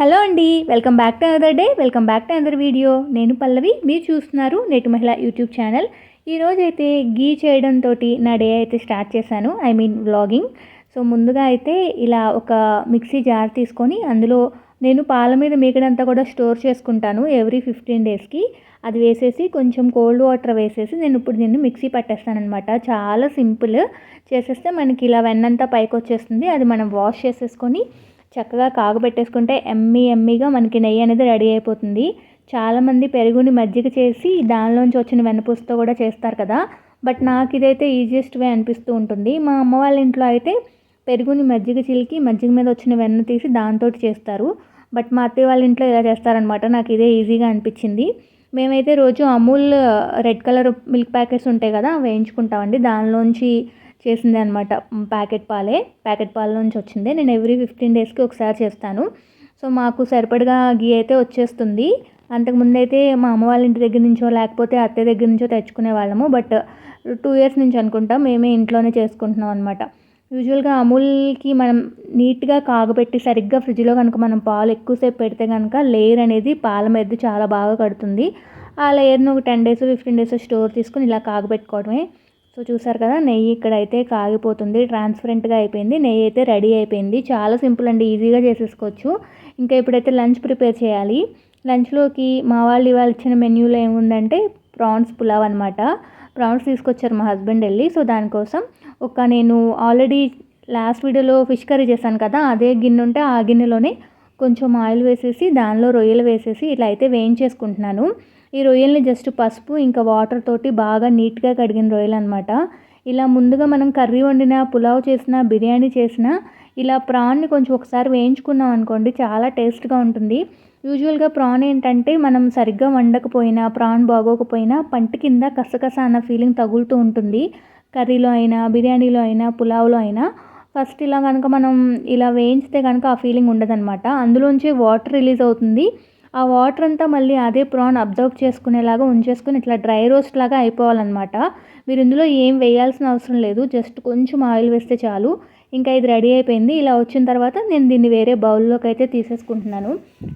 Hello అండి welcome back to another day welcome back to another video. నేను పల్లవి మీరు చూస్తున్నారు నేటి మహిళ యూట్యూబ్ ఛానల్. ఈరోజు అయితే గీ చేయడంతో నా డే అయితే స్టార్ట్ చేశాను ఐ మీన్ వ్లాగింగ్. సో ముందుగా అయితే ఇలా ఒక మిక్సీ జార్ తీసుకొని అందులో నేను పాల మీద మీగడంతా కూడా స్టోర్ చేసుకుంటాను ఎవ్రీ ఫిఫ్టీన్ డేస్కి. అది వేసేసి కొంచెం కోల్డ్ వాటర్ వేసేసి నేను ఇప్పుడు దీన్ని మిక్సీ పట్టేస్తాను అనమాట చాలా సింపుల్. చేసేస్తే మనకి ఇలా వెన్నంతా పైకి వచ్చేస్తుంది అది మనం వాష్ చేసేసుకొని చక్కగా కాగబెట్టేసుకుంటే ఎమ్మీ ఎమ్మీగా మనకి నెయ్యి అనేది రెడీ అయిపోతుంది. చాలామంది పెరుగుని మజ్జిగ చేసి దానిలోంచి వచ్చిన వెన్నపూసతో కూడా చేస్తారు కదా. బట్ నాకు ఇదైతే ఈజియెస్ట్ వే అనిపిస్తూ ఉంటుంది. మా అమ్మ వాళ్ళ ఇంట్లో అయితే పెరుగుని మజ్జిగ చిలికి మజ్జిగ మీద వచ్చిన వెన్న తీసి దాంతో చేస్తారు. బట్ మా అత్తయ్య వాళ్ళ ఇంట్లో ఇలా చేస్తారనమాట నాకు ఇదే ఈజీగా అనిపించింది. మేమైతే రోజు Amul red colour milk packets ఉంటాయి కదా వేయించుకుంటామండి. దానిలోంచి చేసింది అనమాట ప్యాకెట్ పాలే. ప్యాకెట్ పాల నుంచి వచ్చింది. నేను ఎవ్రీ ఫిఫ్టీన్ డేస్కి ఒకసారి చేస్తాను. సో మాకు సరిపడగా గీ అయితే వచ్చేస్తుంది. అంతకుముందు అయితే మా అమ్మ వాళ్ళ ఇంటి దగ్గర నుంచో లేకపోతే అత్తయ్య దగ్గర నుంచో తెచ్చుకునే వాళ్ళము. బట్ టూ ఇయర్స్ నుంచి అనుకుంటా. మేమే ఇంట్లోనే చేసుకుంటున్నాం అనమాట యూజువల్గా అమూల్కి మనం నీట్గా కాగబెట్టి సరిగ్గా ఫ్రిడ్జ్లో కనుక మనం పాలు ఎక్కువసేపు పెడితే కనుక లేయర్ అనేది పాల మీద చాలా బాగా కడుతుంది. ఆ లేయర్ని ఒక ten days fifteen days store తీసుకుని ఇలా కాగబెట్టుకోవడమే. సో చూసారు కదా నెయ్యి ఇక్కడ అయితే కాగిపోతుంది ట్రాన్స్పరెంట్గా అయిపోయింది నెయ్యి అయితే రెడీ అయిపోయింది. చాలా సింపుల్ అండి ఈజీగా చేసేసుకోవచ్చు. ఇంకా ఇప్పుడైతే లంచ్ ప్రిపేర్ చేయాలి. లంచ్లోకి మా వాళ్ళు ఇవాళ ఇచ్చిన మెన్యూలో ఏముందంటే ప్రాన్స్ పులావ్ అనమాట ప్రాన్స్ తీసుకొచ్చారు మా హస్బెండ్ వెళ్ళి సో దానికోసం ఒక నేను ఆల్రెడీ లాస్ట్ వీడియోలో ఫిష్ కర్రీ చేశాను కదా అదే గిన్నె ఉంటే ఆ గిన్నెలోనే కొంచెం ఆయిల్ వేసేసి దానిలో రొయ్యలు వేసేసి ఇట్లా అయితే వేయించేసుకుంటున్నాను. ఈ రొయ్యల్ని జస్ట్ పసుపు ఇంకా వాటర్ తోటి బాగా నీట్గా కడిగిన రొయ్యలు అనమాట ఇలా ముందుగా మనం కర్రీ వండిన పులావ్ చేసిన బిర్యానీ చేసిన ఇలా ప్రాన్ని కొంచెం ఒకసారి వేయించుకున్నాం అనుకోండి చాలా టేస్ట్గా ఉంటుంది. యూజువల్గా ప్రాన్ ఏంటంటే మనం సరిగ్గా వండకపోయినా ప్రాన్ బాగోకపోయినా పంట కింద కసకస అన్న ఫీలింగ్ తగులుతూ ఉంటుంది. కర్రీలో అయినా బిర్యానీలో అయినా పులావ్లో అయినా. ఫస్ట్ ఇలా కనుక మనం ఇలా వేయించితే కనుక ఆ ఫీలింగ్ ఉండదన్నమాట. అందులోంచి వాటర్ రిలీజ్ అవుతుంది. ఆ వాటర్ అంతా మళ్ళీ అదే ప్రాన్ అబ్జర్వ్ చేసుకునేలాగా ఉంచేసుకుని ఇట్లా డ్రై రోస్ట్ లాగా అయిపోవాలన్నమాట. మీరు ఇందులో ఏం వేయాల్సిన అవసరం లేదు. జస్ట్ కొంచెం ఆయిల్ వేస్తే చాలు. ఇంకా ఇది రెడీ అయిపోయింది. ఇలా వచ్చిన తర్వాత నేను దీన్ని వేరే బౌల్లోకి అయితే తీసేసుకుంటున్నాను.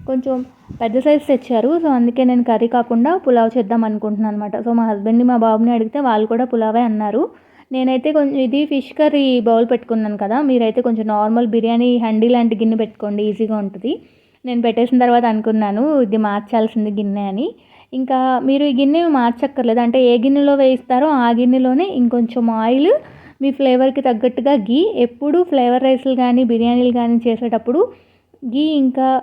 కొంచెం పెద్ద సైజ్ తెచ్చారు. సో అందుకే నేను కర్రీ కాకుండా పులావ్ చేద్దాం అనుకుంటున్నాను అనమాట సో మా హస్బెండ్ని మా బాబుని అడిగితే వాళ్ళు కూడా పులావే అన్నారు. నేనైతే కొంచెం ఇది ఫిష్ కర్రీ బౌల్ పెట్టుకున్నాను కదా. మీరైతే కొంచెం నార్మల్ బిర్యానీ హండీ లాంటి గిన్నె పెట్టుకోండి. ఈజీగా ఉంటుంది. నేను పెట్టేసిన తర్వాత అనుకున్నాను ఇది మార్చాల్సింది గిన్నె అని. ఇంకా మీరు ఈ గిన్నె మార్చక్కర్లేదు. అంటే ఏ గిన్నెలో వేయిస్తారో ఆ గిన్నెలోనే ఇంకొంచెం ఆయిల్ మీ ఫ్లేవర్కి తగ్గట్టుగా గీ ఎప్పుడు ఫ్లేవర్ రైస్లు కానీ బిర్యానీలు కానీ చేసేటప్పుడు గీ ఇంకా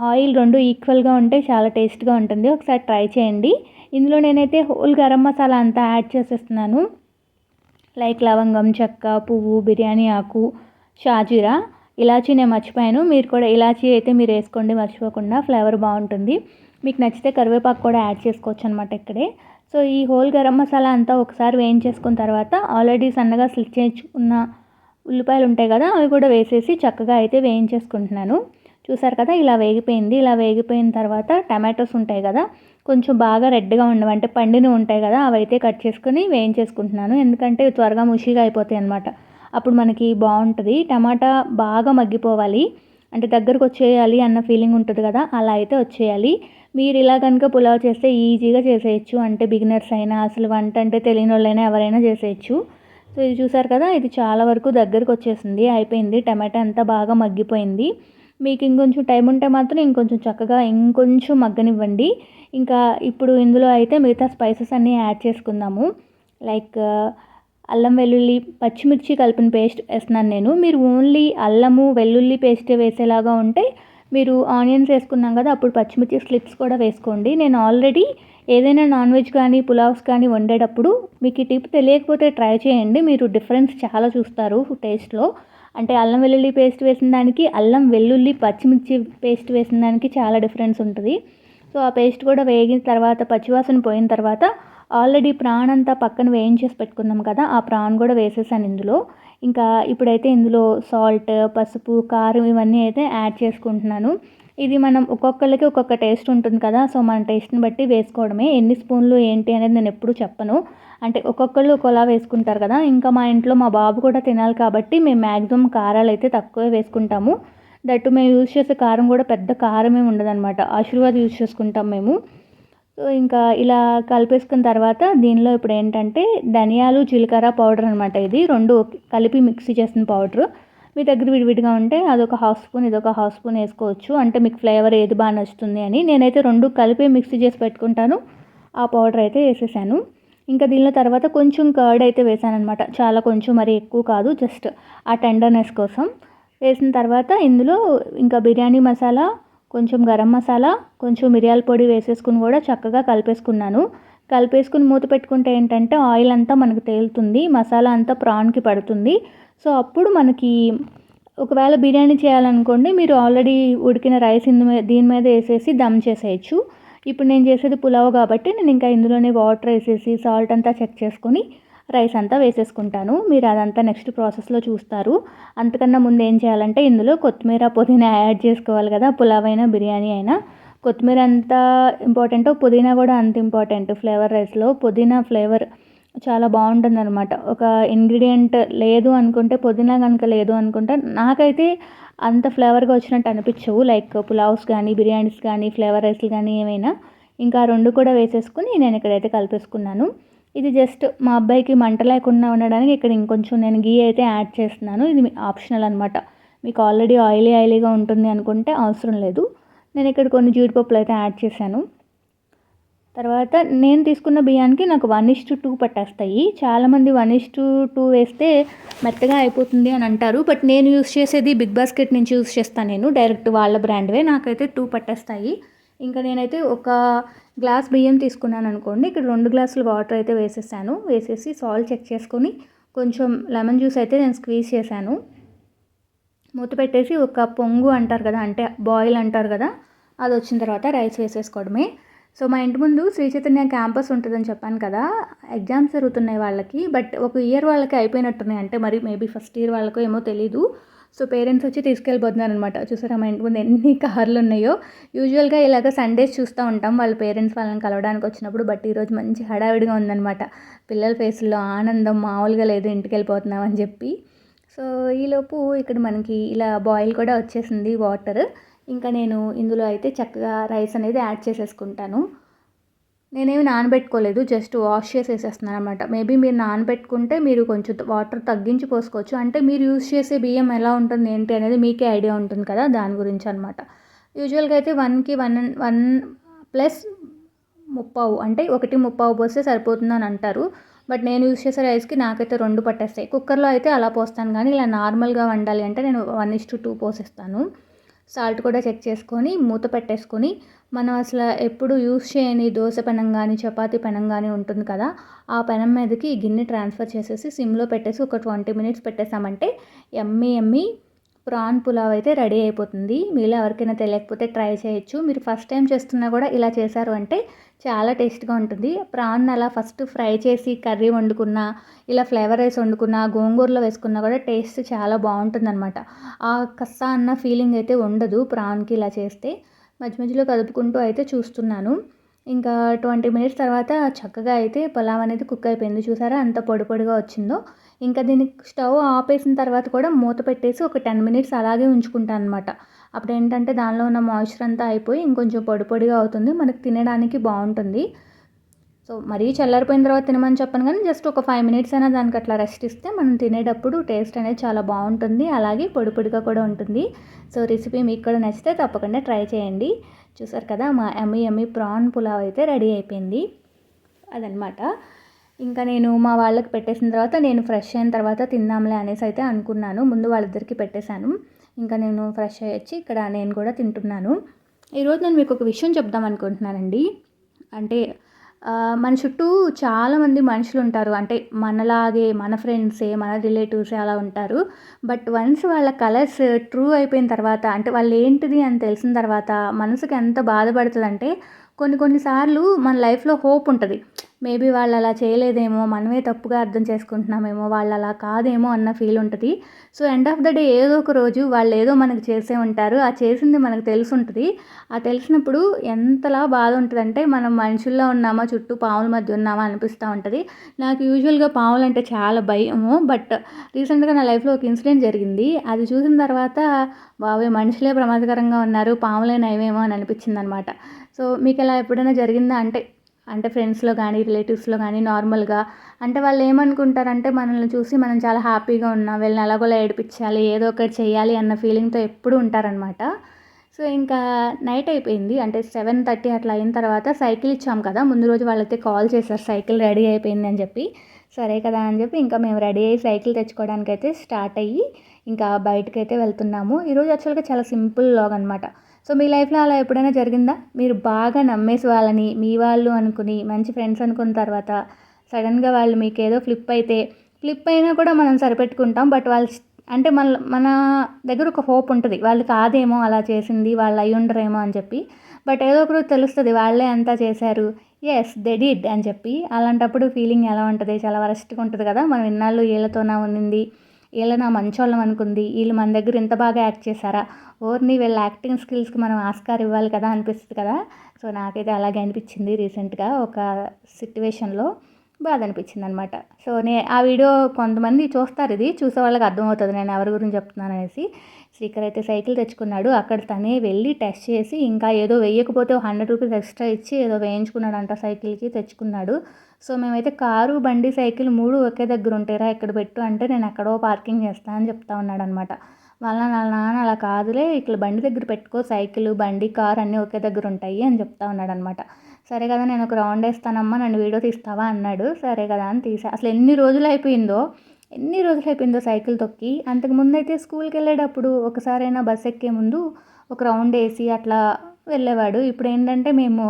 ఆయిల్ రెండు ఈక్వల్గా ఉంటే చాలా టేస్ట్గా ఉంటుంది. ఒకసారి ట్రై చేయండి. ఇందులో నేనైతే హోల్ గరం మసాలా అంతా యాడ్ చేసేస్తున్నాను. లైక్ లవంగం చెక్క పువ్వు బిర్యానీ ఆకు షాజీరా. ఇలాచీ నేను మర్చిపోయాను. మీరు కూడా ఇలాచీ అయితే మీరు వేసుకోండి మర్చిపోకుండా ఫ్లేవర్ బాగుంటుంది. మీకు నచ్చితే కరివేపాకు కూడా యాడ్ చేసుకోవచ్చు అనమాట ఇక్కడే. సో ఈ హోల్ గరం మసాలా అంతా ఒకసారి వేయించేసుకున్న తర్వాత ఆల్రెడీ సన్నగా స్లిట్ చేసుకున్న ఉల్లిపాయలు ఉంటాయి కదా అవి కూడా వేసేసి చక్కగా అయితే వేయించేసుకుంటున్నాను. చూసారు కదా ఇలా వేగిపోయింది. ఇలా వేగిపోయిన తర్వాత టమాటోస్ ఉంటాయి కదా కొంచెం బాగా రెడ్గా ఉండవు. అంటే పండిన ఉంటాయి కదా అవి అయితే కట్ చేసుకుని వేయించేసుకుంటున్నాను. ఎందుకంటే త్వరగా ముషిగా అయిపోతాయి అనమాట అప్పుడు మనకి బాగుంటుంది. టమాటా బాగా మగ్గిపోవాలి. అంటే దగ్గరకు వచ్చేయాలి అన్న ఫీలింగ్ ఉంటుంది కదా అలా అయితే వచ్చేయాలి. మీరు ఇలా కనుక పులావ్ చేస్తే ఈజీగా చేసేయచ్చు. అంటే బిగినర్స్ అయినా అసలు వంట అంటే తెలియని వాళ్ళైనా ఎవరైనా చేసేయచ్చు. సో ఇది చూసారు కదా ఇది చాలా వరకు దగ్గరకు వచ్చేసింది అయిపోయింది. టమాటా అంతా బాగా మగ్గిపోయింది. మీకు ఇంకొంచెం టైం ఉంటే మాత్రం ఇంకొంచెం చక్కగా ఇంకొంచెం మగ్గనివ్వండి. ఇంకా ఇప్పుడు ఇందులో అయితే మిగతా స్పైసెస్ అన్నీ యాడ్ చేసుకుందాము. లైక్ అల్లం వెల్లుల్లి పచ్చిమిర్చి కలిపిన పేస్ట్ వేస్తున్నాను నేను. మీరు ఓన్లీ అల్లము వెల్లుల్లి పేస్ట్ వేసేలాగా ఉంటే మీరు ఆనియన్స్ వేసుకున్నాం కదా అప్పుడు పచ్చిమిర్చి స్లిప్స్ కూడా వేసుకోండి. నేను ఆల్రెడీ ఏదైనా నాన్ వెజ్ కానీ పులావ్స్ కానీ వండేటప్పుడు మీకు ఈ టిప్ తెలియకపోతే ట్రై చేయండి. మీరు డిఫరెన్స్ చాలా చూస్తారు టేస్ట్లో. అంటే అల్లం వెల్లుల్లి పేస్ట్ వేసిన దానికి అల్లం వెల్లుల్లి పచ్చిమిర్చి పేస్ట్ వేసిన దానికి చాలా డిఫరెన్స్ ఉంటుంది. సో ఆ పేస్ట్ కూడా వేగిన తర్వాత పచ్చివాసన పోయిన తర్వాత ఆల్రెడీ ప్రాన్ అంతా పక్కన వేయించేసి పెట్టుకున్నాం కదా ఆ ప్రాన్ కూడా వేసేసాను ఇందులో. ఇంకా ఇప్పుడైతే ఇందులో సాల్ట్ పసుపు కారం ఇవన్నీ అయితే యాడ్ చేసుకుంటున్నాను. ఇది మనం ఒక్కొక్కరికి ఒక్కొక్క టేస్ట్ ఉంటుంది కదా సో మన టేస్ట్ని బట్టి వేసుకోవడమే. ఎన్ని స్పూన్లు ఏంటి అనేది నేను ఎప్పుడూ చెప్పను. అంటే ఒక్కొక్కళ్ళు ఒకలా వేసుకుంటారు కదా ఇంకా మా ఇంట్లో మా బాబు కూడా తినాలి కాబట్టి మేము మ్యాక్సిమం కారాలు అయితే తక్కువే వేసుకుంటాము. దట్టు మేము యూజ్ చేసే కారం కూడా పెద్ద కారమే ఉండదన్నమాట. ఆశీర్వాద్ యూజ్ చేసుకుంటాం మేము. సో ఇంకా ఇలా కలిపేసుకున్న తర్వాత దీనిలో ఇప్పుడు ఏంటంటే ధనియాలు జీలకర్ర పౌడర్ అనమాట ఇది. రెండు కలిపి మిక్సీ చేసిన పౌడరు. మీ దగ్గర విడివిడిగా ఉంటే అదొక హాఫ్ స్పూన్ ఇదొక హాఫ్ స్పూన్ వేసుకోవచ్చు. అంటే మీకు ఫ్లేవర్ ఏది బాగా నచ్చుతుంది అని. నేనైతే రెండు కలిపి మిక్సీ చేసి పెట్టుకుంటాను. ఆ పౌడర్ అయితే వేసేసాను. ఇంకా దీనిలో తర్వాత కొంచెం కర్డ్ అయితే వేసాను అనమాట చాలా కొంచెం మరి ఎక్కువ కాదు జస్ట్ ఆ టెండర్నెస్ కోసం. వేసిన తర్వాత ఇందులో ఇంకా బిర్యానీ మసాలా కొంచెం గరం మసాలా కొంచెం మిరియాల పొడి వేసేసుకుని కూడా చక్కగా కలిపేసుకున్నాను. కలిపేసుకుని మూత పెట్టుకుంటే ఏంటంటే ఆయిల్ అంతా మనకు తేలుతుంది మసాలా అంతా ప్రాన్కి పడుతుంది. సో అప్పుడు మనకి ఒకవేళ బిర్యానీ చేయాలనుకోండి మీరు ఆల్రెడీ ఉడికిన రైస్ ఇందు దీని మీద వేసేసి దమ్ చేసేయచ్చు. ఇప్పుడు నేను చేసేది పులావ్ కాబట్టి నేను ఇంకా ఇందులోనే వాటర్ వేసేసి సాల్ట్ అంతా చెక్ చేసుకొని రైస్ అంతా వేసేసుకుంటాను. మీరు అదంతా నెక్స్ట్ ప్రాసెస్లో చూస్తారు. అంతకన్నా ముందు ఏం చేయాలంటే ఇందులో కొత్తిమీర పుదీనా యాడ్ చేసుకోవాలి కదా పులావ్ అయినా బిర్యానీ అయినా. కొత్తిమీర ఎంత ఇంపార్టెంటో పుదీనా కూడా అంత ఇంపార్టెంట్. ఫ్లేవర్ రైస్లో పుదీనా ఫ్లేవర్ చాలా బాగుంటుంది అనమాట ఒక ఇంగ్రీడియంట్ లేదు అనుకుంటే పుదీనా కనుక లేదు అనుకుంటే నాకైతే అంత ఫ్లేవర్గా వచ్చినట్టు అనిపించవు. లైక్ పులావ్స్ కానీ బిర్యానీస్ కానీ ఫ్లేవర్ రైస్లు కానీ ఏమైనా ఇంకా రెండు కూడా వేసేసుకుని నేను ఇక్కడైతే కలిపేసుకున్నాను. ఇది జస్ట్ మా అబ్బాయికి మంట లేకుండా ఉండడానికి ఇక్కడ ఇంకొంచెం నేను గీ అయితే యాడ్ చేస్తున్నాను. ఇది ఆప్షనల్ అనమాట మీకు ఆల్రెడీ ఆయిలీ ఆయిలీగా ఉంటుంది అనుకుంటే అవసరం లేదు. నేను ఇక్కడ కొన్ని జీడిపప్పులు అయితే యాడ్ చేశాను. తర్వాత నేను తీసుకున్న బియ్యానికి నాకు వన్ ఇస్ టు టూ పట్టేస్తాయి. చాలామంది వన్ ఇస్ టు టూ వేస్తే మెత్తగా అయిపోతుంది అని అంటారు. బట్ నేను యూస్ చేసేది బిగ్ బాస్కెట్ నుంచి యూస్ చేస్తాను నేను. డైరెక్ట్ వాళ్ళ బ్రాండ్వే. నాకైతే టూ పట్టేస్తాయి. ఇంకా నేనైతే ఒక గ్లాస్ బియ్యం తీసుకున్నాను అనుకోండి. ఇక్కడ రెండు గ్లాసులు వాటర్ అయితే వేసేసాను. వేసేసి సాల్ట్ చెక్ చేసుకొని కొంచెం లెమన్ జ్యూస్ అయితే నేను స్క్వీజ్ చేశాను. మూత పెట్టేసి ఒక పొంగు అంటారు కదా అంటే బాయిల్ అంటారు కదా అది వచ్చిన తర్వాత రైస్ వేసేసుకోవడమే. సో మా ఇంటి ముందు శ్రీ చైతన్య క్యాంపస్ ఉంటుందని చెప్పాను కదా ఎగ్జామ్స్ జరుగుతున్నాయి వాళ్ళకి బట్ ఒక ఇయర్ వాళ్ళకి అయిపోయినట్టున్నాయి. అంటే మరి మేబీ ఫస్ట్ ఇయర్ వాళ్ళకో ఏమో తెలీదు. సో పేరెంట్స్ వచ్చి తీసుకెళ్ళిపోతున్నారు అనమాట చూసారా మా ఇంటి ముందు ఎన్ని కార్లు ఉన్నాయో. యూజువల్గా ఇలాగ సండేస్ చూస్తూ ఉంటాం. వాళ్ళ పేరెంట్స్ వాళ్ళని కలవడానికి వచ్చినప్పుడు. బట్ ఈరోజు మంచి హడావిడిగా ఉందనమాట పిల్లల ఫేస్లో ఆనందం మామూలుగా లేదు. ఇంటికి వెళ్ళిపోతున్నాం అని చెప్పి. సో ఈలోపు ఇక్కడ మనకి ఇలా బాయిల్ కూడా వచ్చేసింది వాటర్. ఇంకా నేను ఇందులో అయితే చక్కగా రైస్ అనేది యాడ్ చేసేసుకుంటాను. నేనేమి నానబెట్టుకోలేదు జస్ట్ వాష్ చేసేసేస్తున్నాను అనమాట మేబీ మీరు నానబెట్టుకుంటే మీరు కొంచెం వాటర్ తగ్గించి పోసుకోవచ్చు. అంటే మీరు యూస్ చేసే బియ్యం ఎలా ఉంటుంది ఏంటి అనేది మీకే ఐడియా ఉంటుంది కదా దాని గురించి అనమాట యూజువల్గా అయితే వన్కి వన్ వన్ ప్లస్ ముప్పావు అంటే ఒకటి ముప్పావు పోస్తే సరిపోతుంది అని అంటారు. బట్ నేను యూస్ చేసే రైస్కి నాకైతే రెండు పట్టేస్తాయి. కుక్కర్లో అయితే అలా పోస్తాను. కానీ ఇలా నార్మల్గా వండాలి అంటే నేను వన్ ఇస్ టు టూ పోసేస్తాను. సాల్ట్ కూడా చెక్ చేసుకొని మూత పెట్టేసుకొని మనం అసలు ఎప్పుడు యూస్ చేయని దోశ పెనం కానీ చపాతీ పెనం కానీ ఉంటుంది కదా ఆ పెనం మీదకి గిన్నె ట్రాన్స్ఫర్ చేసేసి సిమ్లో పెట్టేసి ఒక ట్వంటీ మినిట్స్ పెట్టేసామంటే ఎమ్మి ఎమ్మి ప్రాన్ పులావ్ అయితే రెడీ అయిపోతుంది. మీలో ఎవరికైనా తెలియకపోతే ట్రై చేయొచ్చు. మీరు ఫస్ట్ టైం చేస్తున్నా కూడా ఇలా చేశారు అంటే చాలా టేస్ట్గా ఉంటుంది. ప్రాన్ అలా ఫస్ట్ ఫ్రై చేసి కర్రీ వండుకున్నా ఇలా ఫ్లేవర్ రైస్ వండుకున్నా గోంగూరలో వేసుకున్నా కూడా టేస్ట్ చాలా బాగుంటుందన్నమాట. ఆ కస్సా అన్న ఫీలింగ్ అయితే ఉండదు ప్రాన్కి ఇలా చేస్తే. మధ్య మధ్యలో కదుపుకుంటూ అయితే చూస్తున్నాను. ఇంకా ట్వంటీ మినిట్స్ తర్వాత చక్కగా అయితే పులావ్ అనేది కుక్ అయిపోయింది. చూసారా? అంత పొడి పొడిగా వచ్చిందో. ఇంకా దీన్ని స్టవ్ ఆపేసిన తర్వాత కూడా మూత పెట్టేసి ఒక టెన్ మినిట్స్ అలాగే ఉంచుకుంటాను అనమాట అప్పుడు ఏంటంటే దానిలో ఉన్న మాయిశ్చర్ అంతా అయిపోయి ఇంకొంచెం పొడి పొడిగా అవుతుంది. మనకు తినడానికి బాగుంటుంది. సో మరీ చల్లారిపోయిన తర్వాత తినమని చెప్పను కానీ జస్ట్ ఒక ఫైవ్ మినిట్స్ అయినా దానికి అట్లా రెస్ట్ ఇస్తే మనం తినేటప్పుడు టేస్ట్ అనేది చాలా బాగుంటుంది. అలాగే పొడి పొడిగా కూడా ఉంటుంది. సో రెసిపీ మీకు కూడా నచ్చితే తప్పకుండా ట్రై చేయండి. చూసారు కదా మా ఎమ్మి ఎమ్మి ప్రాన్ పులావ్ అయితే రెడీ అయిపోయింది. అదనమాట ఇంకా నేను మా వాళ్ళకి పెట్టేసిన తర్వాత నేను ఫ్రెష్ అయిన తర్వాత తిందాంలే అనేసి అయితే అనుకున్నాను. ముందు వాళ్ళిద్దరికి పెట్టేశాను. ఇంకా నేను ఫ్రెష్ అయ్యి వచ్చి ఇక్కడ నేను కూడా తింటున్నాను. ఈరోజు నేను మీకు ఒక విషయం చెప్దాం అనుకుంటున్నానండి. అంటే మన చుట్టూ చాలామంది మనుషులు ఉంటారు. అంటే మనలాగే మన ఫ్రెండ్సే మన రిలేటివ్సే అలా ఉంటారు. బట్ వన్స్ వాళ్ళ కలర్స్ ట్రూ అయిపోయిన తర్వాత అంటే వాళ్ళు ఏంటిది అని తెలిసిన తర్వాత మనసుకి ఎంత బాధపడుతుందంటే కొన్ని కొన్నిసార్లు మన లైఫ్లో హోప్ ఉంటుంది. మేబీ వాళ్ళు అలా చేయలేదేమో మనమే తప్పుగా అర్థం చేసుకుంటున్నామేమో వాళ్ళు అలా కాదేమో అన్న ఫీల్ ఉంటుంది. So end of the day ఏదో ఒక రోజు వాళ్ళు ఏదో మనకు చేసే ఉంటారు. ఆ చేసింది మనకు తెలిసి ఉంటుంది. ఆ తెలిసినప్పుడు ఎంతలా బాధ ఉంటుందంటే మనం మనుషుల్లో ఉన్నామా చుట్టూ పాముల మధ్య ఉన్నామా అనిపిస్తూ ఉంటుంది. నాకు యూజువల్గా పాములు అంటే చాలా భయము. బట్ రీసెంట్గా నా లైఫ్లో ఒక ఇన్సిడెంట్ జరిగింది. అది చూసిన తర్వాత బాబోయ్ మనుషులే ప్రమాదకరంగా ఉన్నారు. పాములే నయమేమో అని అనిపించింది అనమాట సో మీకు ఇలా ఎప్పుడైనా జరిగిందా? అంటే అంటే ఫ్రెండ్స్లో కానీ రిలేటివ్స్లో కానీ నార్మల్గా అంటే వాళ్ళు ఏమనుకుంటారంటే మనల్ని చూసి మనం చాలా హ్యాపీగా ఉన్నాం వీళ్ళని ఎలాగోలా ఏడిపించాలి ఏదో ఒకటి చేయాలి అన్న ఫీలింగ్తో ఎప్పుడు ఉంటారనమాట సో ఇంకా నైట్ అయిపోయింది. అంటే సెవెన్ థర్టీ అట్లా అయిన తర్వాత సైకిల్ ఇచ్చాం కదా ముందు రోజు వాళ్ళైతే కాల్ చేశారు సైకిల్ రెడీ అయిపోయింది అని చెప్పి. సరే కదా అని చెప్పి ఇంకా మేము రెడీ అయ్యి సైకిల్ తెచ్చుకోవడానికి అయితే స్టార్ట్ అయ్యి ఇంకా బయటకైతే అయితే వెళ్తున్నాము ఈరోజు యాక్చువల్గా చాలా సింపుల్ లాగ్ అనమాట సో మీ లైఫ్లో అలా ఎప్పుడైనా జరిగిందా? మీరు బాగా నమ్మేసి వాళ్ళని మీ వాళ్ళు అనుకుని మంచి ఫ్రెండ్స్ అనుకున్న తర్వాత సడన్గా వాళ్ళు మీకు ఏదో ఫ్లిప్ అయితే ఫ్లిప్ అయినా కూడా మనం సరిపెట్టుకుంటాం. బట్ వాళ్ళు అంటే మన మన దగ్గర ఒక హోప్ ఉంటుంది. వాళ్ళు కాదేమో అలా చేసింది వాళ్ళు అయి ఉండరేమో అని చెప్పి. బట్ ఏదో ఒకరు తెలుస్తుంది వాళ్ళే అంతా చేశారు. ఎస్ దే డిడ్ అని చెప్పి. అలాంటప్పుడు ఫీలింగ్ ఎలా ఉంటుంది? చాలా వరస్ట్గా ఉంటుంది కదా. మనం ఇన్నాళ్ళు వీళ్ళతోనా ఉన్నింది వీళ్ళ నా మంచోళ్ళం అనుకుంది. వీళ్ళు మన దగ్గర ఇంత బాగా యాక్ట్ చేశారా? ఓర్ని వీళ్ళ యాక్టింగ్ స్కిల్స్కి మనం ఆస్కార్ ఇవ్వాలి కదా అనిపిస్తుంది కదా. సో నాకైతే అలాగే అనిపించింది రీసెంట్గా ఒక సిట్యువేషన్లో బాధ అనిపించింది అనమాట సో నే ఆ వీడియో కొంతమంది చూస్తారు ఇది. చూసే వాళ్ళకి అర్థమవుతుంది నేను ఎవరి గురించి చెప్తున్నాను అనేసి. శ్రీకర్ అయితే సైకిల్ తెచ్చుకున్నాడు. అక్కడ తనే వెళ్ళి టెస్ట్ చేసి ఇంకా ఏదో వేయకపోతే హండ్రెడ్ రూపీస్ ఎక్స్ట్రా ఇచ్చి ఏదో వేయించుకున్నాడంట సైకిల్కి తెచ్చుకున్నాడు. సో మేమైతే కారు బండి సైకిల్ మూడు ఒకే దగ్గర ఉంటారా ఇక్కడ పెట్టు అంటే నేను ఎక్కడో పార్కింగ్ చేస్తాను అని చెప్తా ఉన్నాడు అనమాట వాళ్ళ వాళ్ళ నాన్న అలా కాదులే ఇక్కడ బండి దగ్గర పెట్టుకో సైకిల్ బండి కార్ అన్నీ ఒకే దగ్గర ఉంటాయి అని చెప్తా ఉన్నాడు అనమాట సరే కదా నేను ఒక రౌండ్ వేస్తానమ్మా నన్ను వీడియో తీస్తావా అన్నాడు. సరే కదా అని తీసా. అసలు ఎన్ని రోజులు అయిపోయిందో ఎన్ని రోజులు అయిపోయిందో సైకిల్ తొక్కి. అంతకుముందు అయితే స్కూల్కి వెళ్ళేటప్పుడు ఒకసారైనా బస్ ఎక్కే ముందు ఒక రౌండ్ వేసి అట్లా వెళ్ళేవాడు. ఇప్పుడు ఏంటంటే మేము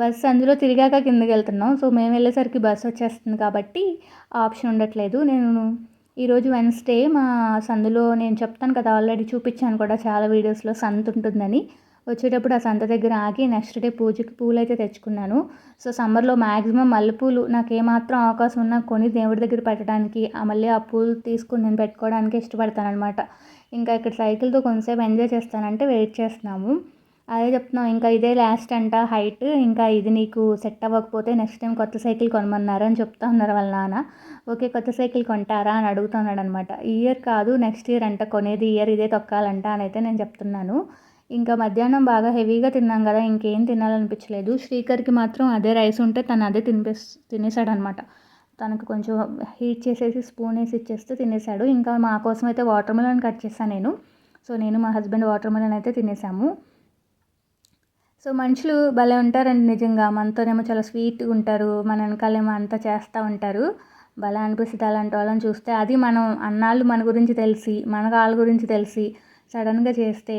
బస్సు అందులో తిరిగాక కిందకి వెళ్తున్నాం. సో మేము వెళ్ళేసరికి బస్సు వచ్చేస్తుంది కాబట్టి ఆప్షన్ ఉండట్లేదు. నేను ఈరోజు వెన్స్డే మా సందులో నేను చెప్తాను కదా ఆల్రెడీ చూపించాను కూడా చాలా వీడియోస్లో సంత్ ఉంటుందని. వచ్చేటప్పుడు ఆ సంత దగ్గర ఆగి నెక్స్ట్ డే పూజకి పూలు అయితే తెచ్చుకున్నాను సో సమ్మర్లో మ్యాక్సిమం మల్లెపూలు నాకు ఏమాత్రం అవకాశం ఉన్నా కొని దేవుడి దగ్గర పెట్టడానికి ఆ మళ్ళీ ఆ పూలు తీసుకుని నేను పెట్టుకోవడానికి ఇష్టపడతాను అనమాట ఇంకా ఇక్కడ సైకిల్తో కొంతసేపు ఎంజాయ్ చేస్తానంటే వెయిట్ చేస్తున్నాము. అదే చెప్తున్నాం ఇంకా ఇదే లాస్ట్ అంట హైట్ ఇంకా ఇది నీకు సెట్ అవ్వకపోతే నెక్స్ట్ టైం కొత్త సైకిల్ కొనమన్నారు అని చెప్తా ఉన్నారు వాళ్ళ నాన్న. ఓకే కొత్త సైకిల్ కొంటారా? అని అడుగుతున్నాడు అనమాట ఈ ఇయర్ కాదు నెక్స్ట్ ఇయర్ అంట కొనేది ఇయర్ ఇదే తొక్కాలంట అని అయితే నేను చెప్తున్నాను. ఇంకా మధ్యాహ్నం బాగా హెవీగా తిన్నాం కదా ఇంకేం తినాలనిపించలేదు. శ్రీకర్కి మాత్రం అదే రైస్ ఉంటే తను అదే తినిపేస్ తినేసాడనమాట తనకు కొంచెం హీట్ చేసేసి స్పూన్ వేసి ఇచ్చేస్తే తినేసాడు ఇంకా మా కోసం అయితే వాటర్ మిలన్ కట్ చేశాను నేను. సో నేను మా హస్బెండ్ వాటర్ మిలన్ అయితే తినేసాము సో మనుషులు భలే ఉంటారండి నిజంగా. మనతోనేమో చాలా స్వీట్గా ఉంటారు. మన వెనకాలేమో అంతా చేస్తూ ఉంటారు. భలే అనిపిస్తుంది అలాంటి వాళ్ళని చూస్తే. అది మనం అన్నాళ్ళు మన గురించి తెలిసి మన వాళ్ళ గురించి తెలిసి సడన్గా చేస్తే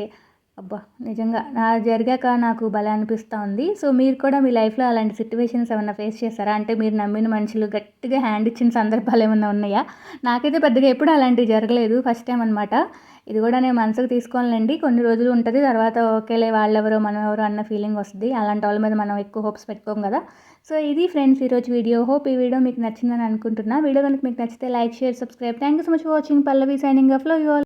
అబ్బా నిజంగా. నా జరిగాక నాకు భలే అనిపిస్తూ ఉంది సో మీరు కూడా మీ లైఫ్లో అలాంటి సిచ్యువేషన్స్ ఏమైనా ఫేస్ చేస్తారా అంటే మీరు నమ్మిన మనుషులు గట్టిగా హ్యాండ్ ఇచ్చిన సందర్భాలు ఏమైనా ఉన్నాయా? నాకైతే పెద్దగా ఎప్పుడు అలాంటివి జరగలేదు. ఫస్ట్ టైం అనమాట ఇది కూడా నేను మనసుకు తీసుకోవాలండి. కొన్ని రోజులు ఉంటుంది తర్వాత ఓకేలే వాళ్ళెవరో మనం ఎవరో అన్న ఫీలింగ్ వస్తుంది. అలాంటి వాళ్ళ మీద మనం ఎక్కువ హోప్స్ పెట్టుకోం కదా. సో ఇది ఫ్రెండ్స్ ఈరోజు వీడియో. హోప్ ఈ వీడియో మీకు నచ్చిందని అనుకుంటున్నా. వీడియో కనుక మీకు నచ్చితే like share subscribe thank you so much for watching Pallavi signing off love you all